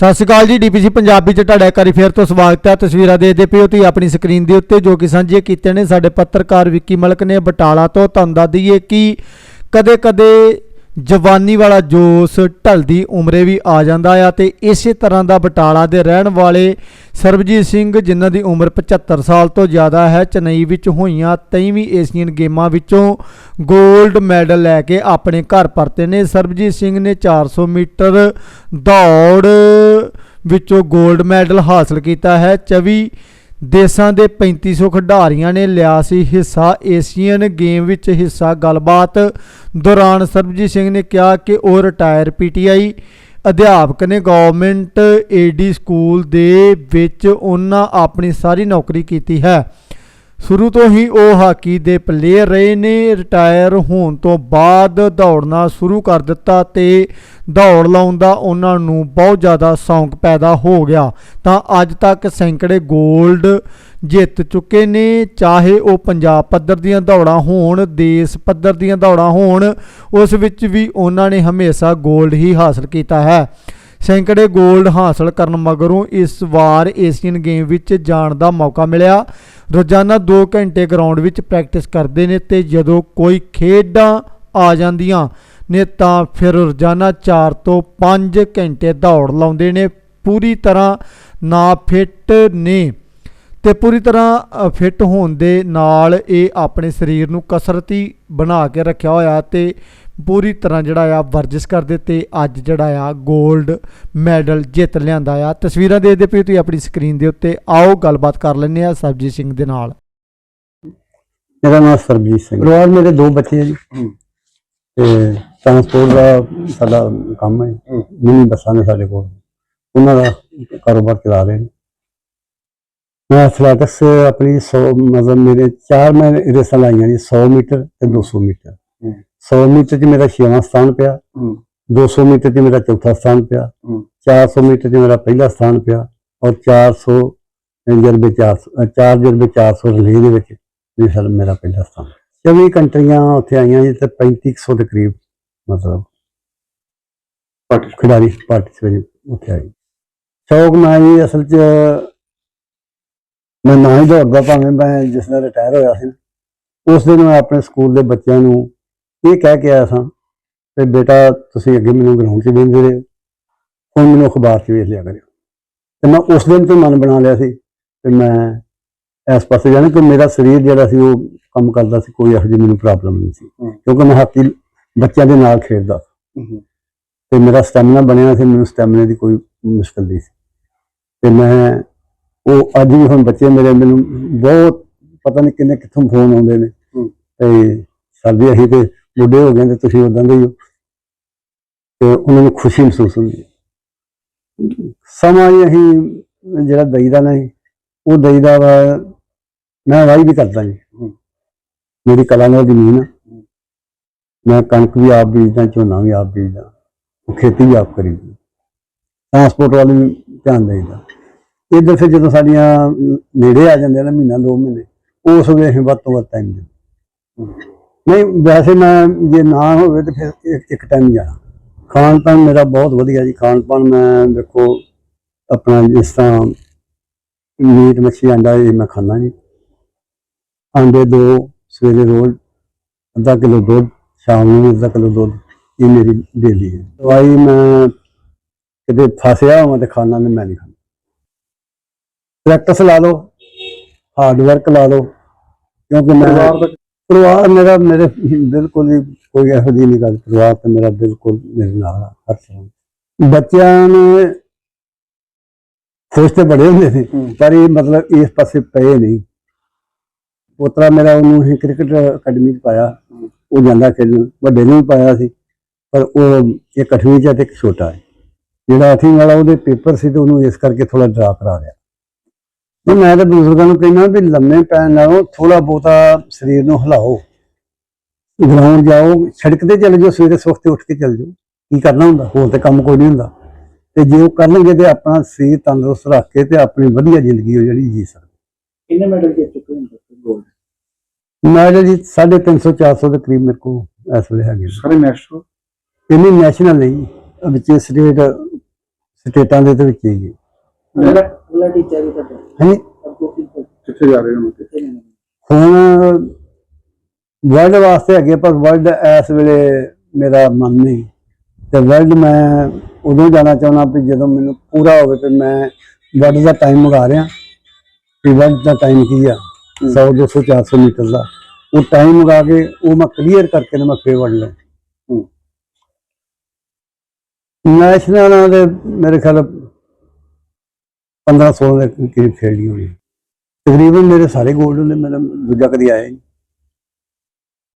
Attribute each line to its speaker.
Speaker 1: ਸਤਿ ਸ਼੍ਰੀ ਅਕਾਲ ਜੀ, ਡੀਪੀਸੀ ਪੰਜਾਬੀ ਚ ਤੁਹਾਡਾ ਇੱਕ ਵਾਰੀ ਫੇਰ ਤੋਂ ਸਵਾਗਤ ਹੈ। ਤਸਵੀਰਾਂ ਦੇਖਦੇ ਪਿਓ ਤੁਸੀਂ ਆਪਣੀ ਸਕਰੀਨ ਦੇ ਉੱਤੇ, ਜੋ ਕਿ ਸਾਂਝੇ ਕੀਤੇ ਨੇ ਸਾਡੇ ਪੱਤਰਕਾਰ ਵਿੱਕੀ ਮਲਕ ਨੇ ਬਟਾਲਾ ਤੋਂ ਤੁਹਾਨੂੰ ਦੱਸ ਦਈਏ ਕਿ ਕਦੇ-ਕਦੇ ਜਵਾਨੀ ਵਾਲਾ ਜੋਸ਼ ਢਲਦੀ ਉਮਰੇ ਵੀ ਆ ਜਾਂਦਾ ਆ ਤੇ ਇਸੇ ਤਰ੍ਹਾਂ ਦਾ ਬਟਾਲਾ ਦੇ ਰਹਿਣ ਵਾਲੇ ਸਰਬਜੀਤ ਸਿੰਘ, ਜਿਨ੍ਹਾਂ ਦੀ ਉਮਰ 75 ਸਾਲ ਤੋਂ ਜ਼ਿਆਦਾ ਹੈ, ਚੇਨਈ ਵਿੱਚ ਹੋਈਆਂ 23ਵੀਂ ਏਸ਼ੀਅਨ ਗੇਮਾਂ ਵਿੱਚੋਂ 골ਡ ਮੈਡਲ ਲੈ ਕੇ ਆਪਣੇ ਘਰ ਪਰਤੇ ਨੇ। ਸਰਬਜੀਤ ਸਿੰਘ ਨੇ 400 ਮੀਟਰ ਦੌੜ ਵਿੱਚੋਂ 골ਡ ਮੈਡਲ ਹਾਸਲ ਕੀਤਾ ਹੈ। 24 ਦੇਸ਼ਾਂ ਦੇ 3500 ਖਿਡਾਰੀਆਂ ਨੇ ਲਿਆ ਸੀ ਹਿੱਸਾ। ਏਸ਼ੀਅਨ ਗੇਮ ਵਿੱਚ ਹਿੱਸਾ। ਗੱਲਬਾਤ ਦੌਰਾਨ ਸਰਬਜੀਤ ਸਿੰਘ ਨੇ ਕਿਹਾ ਕਿ ਉਹ ਰਿਟਾਇਰ ਪੀਟੀਆਈ ਅਧਿਆਪਕ ਨੇ। ਗਵਰਨਮੈਂਟ ਏਡੀ ਸਕੂਲ ਦੇ ਵਿੱਚ ਉਹਨਾਂ ਆਪਣੀ ਸਾਰੀ ਨੌਕਰੀ ਕੀਤੀ ਹੈ। ਸ਼ੁਰੂ ਤੋਂ ਹੀ ਉਹ ਹਾਕੀ ਦੇ ਪਲੇਅਰ ਰਹੇ ਨੇ ਰਿਟਾਇਰ ਹੋਣ ਤੋਂ ਬਾਅਦ ਦੌੜਨਾ ਸ਼ੁਰੂ ਕਰ ਦਿੱਤਾ ਤੇ ਦੌੜ ਲਾਉਣ ਦਾ ਉਹਨਾਂ ਨੂੰ ਬਹੁਤ ਜ਼ਿਆਦਾ ਸ਼ੌਂਕ ਪੈਦਾ ਹੋ ਗਿਆ। ਤਾਂ ਅੱਜ ਤੱਕ ਸੈਂਕੜੇ 골ਡ ਜਿੱਤ ਚੁੱਕੇ ਨੇ, ਚਾਹੇ ਉਹ ਪੰਜਾਬ ਪੱਧਰ ਦੀਆਂ ਦੌੜਾਂ ਹੋਣ, ਦੇਸ਼ ਪੱਧਰ ਦੀਆਂ ਦੌੜਾਂ ਹੋਣ, ਉਸ ਵਿੱਚ ਵੀ ਉਹਨਾਂ ਨੇ ਹਮੇਸ਼ਾ 골ਡ ਹੀ ਹਾਸਲ ਕੀਤਾ ਹੈ। ਸੈਂਕੜੇ 골ਡ ਹਾਸਲ ਕਰਨ ਮਗਰੋਂ ਇਸ ਵਾਰ ਏਸ਼ੀਅਨ ਗੇਮ ਵਿੱਚ ਜਾਣ ਦਾ ਮੌਕਾ ਮਿਲਿਆ। ਰੋਜ਼ਾਨਾ 2 ਘੰਟੇ ਗਰਾਊਂਡ ਵਿੱਚ ਪ੍ਰੈਕਟਿਸ ਕਰਦੇ ਨੇ ਤੇ ਜਦੋਂ ਕੋਈ ਖੇਡਾਂ ਆ ਜਾਂਦੀਆਂ ਨੇ ਤਾਂ ਫਿਰ ਰੋਜ਼ਾਨਾ 4 ਤੋਂ 5 ਘੰਟੇ ਦੌੜ ਲਾਉਂਦੇ ਨੇ। ਪੂਰੀ ਤਰ੍ਹਾਂ ਨਾ ਫਿੱਟ ਨੇ ਤੇ ਪੂਰੀ ਤਰ੍ਹਾਂ ਫਿੱਟ ਹੋਣ ਦੇ ਨਾਲ ਇਹ ਆਪਣੇ ਸਰੀਰ ਨੂੰ ਕਸਰਤੀ ਬਣਾ ਕੇ ਰੱਖਿਆ ਹੋਇਆ ਤੇ ਪੂਰੀ ਤਰ੍ਹਾਂ ਜਿਹੜਾ ਆ ਵਰਜਿਸ਼ ਕਰਦੇ ਤੇ ਅੱਜ ਜਿਹੜਾ ਆ 골ਡ ਮੈਡਲ ਜਿੱਤ ਲਿਆਂਦਾ ਆ। ਤਸਵੀਰਾਂ ਦੇਖਦੇ ਪਏ ਤੁਸੀਂ ਆਪਣੀ ਸਕਰੀਨ ਦੇ ਉੱਤੇ। ਆਓ ਗੱਲਬਾਤ ਕਰ ਲੈਂਦੇ ਆ ਸਰਬਜੀਤ ਸਿੰਘ ਦੇ ਨਾਲ।
Speaker 2: ਮੇਰਾ ਨਾਮ ਸਰਬਜੀਤ ਸਿੰਘ। ਪਰਿਵਾਰ ਮੇਰੇ ਦੋ ਬੱਚੇ ਆ ਜੀ। ਤੇ ਟਰਾਂਸਪੋਰਟ ਦਾ ਸਾਡਾ ਕੰਮ ਹੈ। ਮਿੰਨੀ ਬੱਸਾਂ ਨੇ ਸਾਡੇ ਕੋਲ। ਉਹਨਾਂ ਦਾ ਕਾਰੋਬਾਰ ਚਲਾ ਰਹੇ ਨੇ। ਮੈਂ ਐਥਲੈਟਿਕਸ ਆਪਣੀ 100 ਮਤਲਬ ਮੇਰੇ ਚਾਰ ਮੈਂ ਰੇਸਾਂ ਲਾਈਆਂ ਜੀ 100 ਮੀਟਰ ਤੇ 200 ਮੀਟਰ। 100 ਮੀਟਰ 'ਚ ਮੇਰਾ ਛੇਵਾਂ ਸਥਾਨ ਪਿਆ। 200 ਮੀਟਰ 'ਚ ਮੇਰਾ ਚੌਥਾ ਸਥਾਨ ਪਿਆ। 400 ਮੀਟਰ 'ਚ ਮੇਰਾ ਪਹਿਲਾ ਸਥਾਨ ਪਿਆ ਔਰ 400 ਜਰਬੇ 400 ਚਾਰ ਜਰਬੇ 400 ਰਿਲੇ ਦੇ ਵਿੱਚ ਵੀ ਸਰ ਮੇਰਾ ਪਹਿਲਾ ਸਥਾਨ 24 ਕੰਟਰੀਆਂ ਉੱਥੇ ਆਈਆਂ ਜੀ ਤੇ 3500 ਦੇ ਕਰੀਬ ਮਤਲਬ ਖਿਡਾਰੀ ਪਾਰਟਿਸਿਪੇਟ ਉੱਥੇ ਆਏ। ਸ਼ੌਕ ਮੈਂ ਜੀ ਅਸਲ 'ਚ ਮੈਂ ਨਾ ਹੀ ਦੌੜਦਾ ਭਾਵੇਂ ਮੈਂ ਜਿਸ ਦਿਨ ਰਿਟਾਇਰ ਹੋਇਆ ਸੀ ਉਸ ਦਿਨ ਮੈਂ ਆਪਣੇ ਸਕੂਲ ਦੇ ਬੱਚਿਆਂ ਨੂੰ ਇਹ ਕਹਿ ਕੇ ਆਇਆ ਸਾਂ ਕਿ ਬੇਟਾ ਤੁਸੀਂ ਅੱਗੇ ਮੈਨੂੰ ਗਰਾਊਂਡ 'ਚ ਵੇਖਦੇ ਰਹੇ ਹੁਣ ਮੈਨੂੰ ਅਖਬਾਰ 'ਚ ਵੇਖ ਲਿਆ ਕਰਿਓ। ਤੇ ਮੈਂ ਉਸ ਦਿਨ ਤੋਂ ਮਨ ਬਣਾ ਲਿਆ ਸੀ ਕਿ ਮੈਂ ਇਸ ਪਾਸੇ ਜਾਣਾ ਕਿ ਮੇਰਾ ਸਰੀਰ ਜਿਹੜਾ ਸੀ ਉਹ ਕੰਮ ਕਰਦਾ ਸੀ ਕੋਈ ਇਹੋ ਜਿਹੀ ਮੈਨੂੰ ਪ੍ਰੋਬਲਮ ਨਹੀਂ ਸੀ। ਕਿਉਂਕਿ ਮੈਂ ਹਾਕੀ ਬੱਚਿਆਂ ਦੇ ਨਾਲ ਖੇਡਦਾ ਤੇ ਮੇਰਾ ਸਟੈਮਿਨਾ ਬਣਿਆ ਸੀ ਮੈਨੂੰ ਸਟੈਮਿਨਾ ਦੀ ਕੋਈ ਮੁਸ਼ਕਲ ਨਹੀਂ ਸੀ। ਤੇ ਮੈਂ ਉਹ ਅੱਜ ਵੀ ਹੁਣ ਬੱਚੇ ਮੇਰੇ ਮੈਨੂੰ ਬਹੁਤ ਪਤਾ ਨਹੀਂ ਕਿੰਨੇ ਕਿੱਥੋਂ ਫੋਨ ਆਉਂਦੇ ਨੇ। ਤੇ ਸਾਡੀ ਅਸੀਂ ਤੇ ਬੁੱਢੇ ਹੋ ਗਏ ਤੇ ਤੁਸੀਂ ਉਦਾਂ ਦੇ ਹੀ ਹੋ। ਤੇ ਉਹਨਾਂ ਨੂੰ ਖੁਸ਼ੀ ਮਹਿਸੂਸ ਹੁੰਦੀ ਹੈ। ਸਮਾਂ ਹੀ ਅਸੀਂ, ਜਿਹੜਾ ਦਈਦਾ ਨਹੀਂ, ਉਹ ਦਈਦਾ ਵਾ, ਮੈਂ ਵਾਹੀ ਵੀ ਕਰਦਾ ਜੀ। ਮੇਰੀ ਕਲਾ ਨਾਲ ਜ਼ਮੀਨ ਆ ਮੈਂ ਕਣਕ ਵੀ ਆਪ ਬੀਜਦਾ, ਝੋਨਾ ਵੀ ਆਪ ਬੀਜਦਾ। ਖੇਤੀ ਵੀ ਆਪ ਕਰੀਦੀ ਟਰਾਂਸਪੋਰਟ ਵਾਲੀ ਵੀ ਧਿਆਨ ਦੇਈਦਾ। ਇੱਧਰ ਫਿਰ ਜਦੋਂ ਸਾਡੀਆਂ ਨੇੜੇ ਆ ਜਾਂਦੇ ਆ ਨਾ, ਮਹੀਨਾ ਦੋ ਮਹੀਨੇ, ਉਸ ਵੇਲੇ ਅਸੀਂ ਵੱਧ ਤੋਂ ਵੱਧ ਟਾਈਮ ਦਿੰਦੇ ਨਹੀਂ, ਵੈਸੇ ਮੈਂ ਜੇ ਨਾ ਹੋਵੇ ਤੇ ਫਿਰ ਇੱਕ- ਇੱਕ ਟਾਈਮ ਜਾਣਾ। ਖਾਣ ਪਾਣ ਮੇਰਾ ਬਹੁਤ ਵਧੀਆ ਜੀ। ਖਾਣ ਪਾਣ ਮੈਂ ਦੇਖੋ, ਆਪਣਾ ਜਿਸ ਤਰ੍ਹਾਂ ਮੀਟ, ਮੱਛੀ, ਅੰਡਾ ਇਹ ਮੈਂ ਖਾਂਦਾ ਜੀ। ਆਂਡੇ ਦੋ, ਸਵੇਰੇ ਰੋਜ਼ ਅੱਧਾ ਕਿਲੋ ਦੁੱਧ, ਸ਼ਾਮ ਨੂੰ ਵੀ ਅੱਧਾ ਕਿਲੋ ਦੁੱਧ, ਇਹ ਮੇਰੀ ਡੇਲੀ ਹੈ। ਦਵਾਈ ਮੈਂ ਕਿਤੇ ਫਸਿਆ ਹੋਵਾਂ ਤੇ ਖਾਣਾ ਨਹੀਂ ਮੈਂ ਨਹੀਂ ਖਾਂਦਾ। ਪ੍ਰੈਕਟਿਸ ਲਾ ਲਓ ਹਾਰਡ ਵਰਕ ਲਾ ਲਓ, ਕਿਉਂਕਿ ਮੈਂ ਪਰਿਵਾਰ ਮੇਰਾ ਮੇਰੇ ਬਿਲਕੁਲ ਹੀ ਕੋਈ ਇਹੋ ਜਿਹੀ ਨਹੀਂ ਗੱਲ ਪਰਿਵਾਰ ਤੇ ਮੇਰਾ ਬਿਲਕੁਲ ਮੇਰੇ ਨਾਲ ਆ ਹਰ ਤਰ੍ਹਾਂ ਬੱਚਿਆਂ ਨੇ ਖੁਸ਼ ਤੇ ਬੜੇ ਹੁੰਦੇ ਸੀ ਪਰ ਇਹ ਮਤਲਬ ਇਸ ਪਾਸੇ ਪਏ ਨਹੀਂ। ਉਤਰਾ ਮੇਰਾ ਉਹਨੂੰ ਹੀ ਕ੍ਰਿਕਟ ਅਕੈਡਮੀ ਚ ਪਾਇਆ ਉਹ ਜਾਂਦਾ ਖੇਡਣ ਵੱਡੇ ਨੂੰ ਵੀ ਪਾਇਆ ਸੀ ਪਰ ਉਹ ਇੱਕ ਅੱਠਵੀਂ ਚ ਤੇ ਇੱਕ ਛੋਟਾ ਹੈ। ਜਿਹੜਾ ਅੱਠਵੀਂ ਵਾਲਾ ਉਹਦੇ ਪੇਪਰ ਸੀ ਤੇ ਉਹਨੂੰ ਇਸ ਕਰਕੇ ਥੋੜਾ ਡਰਾ ਕਰਾ ਲਿਆ। ਤੇ ਮੈਂ ਤਾਂ ਬਜ਼ੁਰਗਾਂ ਨੂੰ ਕਹਿੰਦਾ ਵੀ ਲੰਮੇ ਪੈਣ ਨਾਲੋਂ ਥੋੜਾ ਬਹੁਤਾ ਸਰੀਰ ਨੂੰ ਹਿਲਾਓ। ਗਰਾਊਂਡ ਜਾਓ ਸੜਕ ਤੇ ਚੱਲ ਜਾਓ ਸਵੇਰੇ ਸਵਖਤੇ ਉੱਠ ਕੇ ਚੱਲ ਜਾਓ। ਕੀ ਕਰਨਾ ਹੁੰਦਾ? ਹੋਰ ਤੇ ਕੰਮ ਕੋਈ ਨਹੀਂ ਹੁੰਦਾ। ਤੇ ਜੇ ਉਹ ਕਰਨਗੇ ਤੇ ਆਪਣਾ ਸਰੀਰ ਤੰਦਰੁਸਤ ਰੱਖ ਕੇ ਤੇ ਆਪਣੀ ਵਧੀਆ ਜ਼ਿੰਦਗੀ ਉਹ ਜਿਹੜੀ ਜੀ ਸਕਦੇ।
Speaker 3: ਕਿੰਨੇ ਮੈਡਲ ਜਿੱਤ ਚੁੱਕੇ ਹੋ ਗੋਲਡ?
Speaker 2: ਮੈਡਲ ਜੀ 350 400 ਦੇ ਕਰੀਬ ਮੇਰੇ ਕੋਲ ਇਸ ਵੇਲੇ ਹੈਗੇ।
Speaker 3: ਸਾਰੇ ਤੋਂ
Speaker 2: ਇੰਨੀ ਨੈਸ਼ਨਲ ਨਹੀਂ ਵਿੱਚ ਸਟੇਟ ਸਟੇਟਾਂ ਦੇ ਤੇ ਵਿੱਚ ਹੀ ਜੀ
Speaker 3: ਅਗਲਾ ਅਗਲਾ ਟੀਚਰ ਵੀ ਤੁਹਾਡਾ।
Speaker 2: ਹਾਂਜੀ
Speaker 3: ਅੱਗੋਂ ਕੀ ਕਰ-
Speaker 4: ਕਿੱਥੇ ਜਾ ਰਹੇ ਹੋ
Speaker 3: ਕਿੱਥੇ ਜਾਣਾ।
Speaker 2: ਹੁਣ ਵਰਲਡ ਵਾਸਤੇ ਹੈਗੇ ਪਰ ਵਰਲਡ ਇਸ ਵੇਲੇ ਮੇਰਾ ਮਨ ਨਹੀਂ। ਤੇ ਵਰਲਡ ਮੈਂ ਉਦੋਂ ਜਾਣਾ ਚਾਹੁੰਦਾ ਵੀ ਜਦੋਂ ਮੈਨੂੰ ਪੂਰਾ ਹੋਵੇ ਤੇ ਮੈਂ ਵਰਲਡ ਦਾ ਟਾਈਮ ਮੰਗਾ ਰਿਹਾ। ਵੀ ਵਰਲਡ ਦਾ ਟਾਈਮ ਕੀ ਆ? 100 200 400 ਮੀਟਰ ਦਾ। ਉਹ ਟਾਈਮ ਮੰਗਾ ਕੇ ਉਹ ਮੈਂ ਕਲੀਅਰ ਕਰਕੇ ਤੇ ਮੈਂ ਫੇਰ ਵਰਲਡ ਲਾਂ। ਨੈਸ਼ਨਲ ਦੇ ਮੇਰੇ ਖਿਆਲ 15 16 ਦੇ ਕਰੀਬ ਖੇਡੀ ਹੋਣੀ। ਤਕਰੀਬਨ ਮੇਰੇ ਸਾਰੇ 골ਡ ਨੇ ਮੇਰਾ ਦੂਜਾ ਕਦੀ ਆਇਆ ਹੀ ਨਹੀਂ।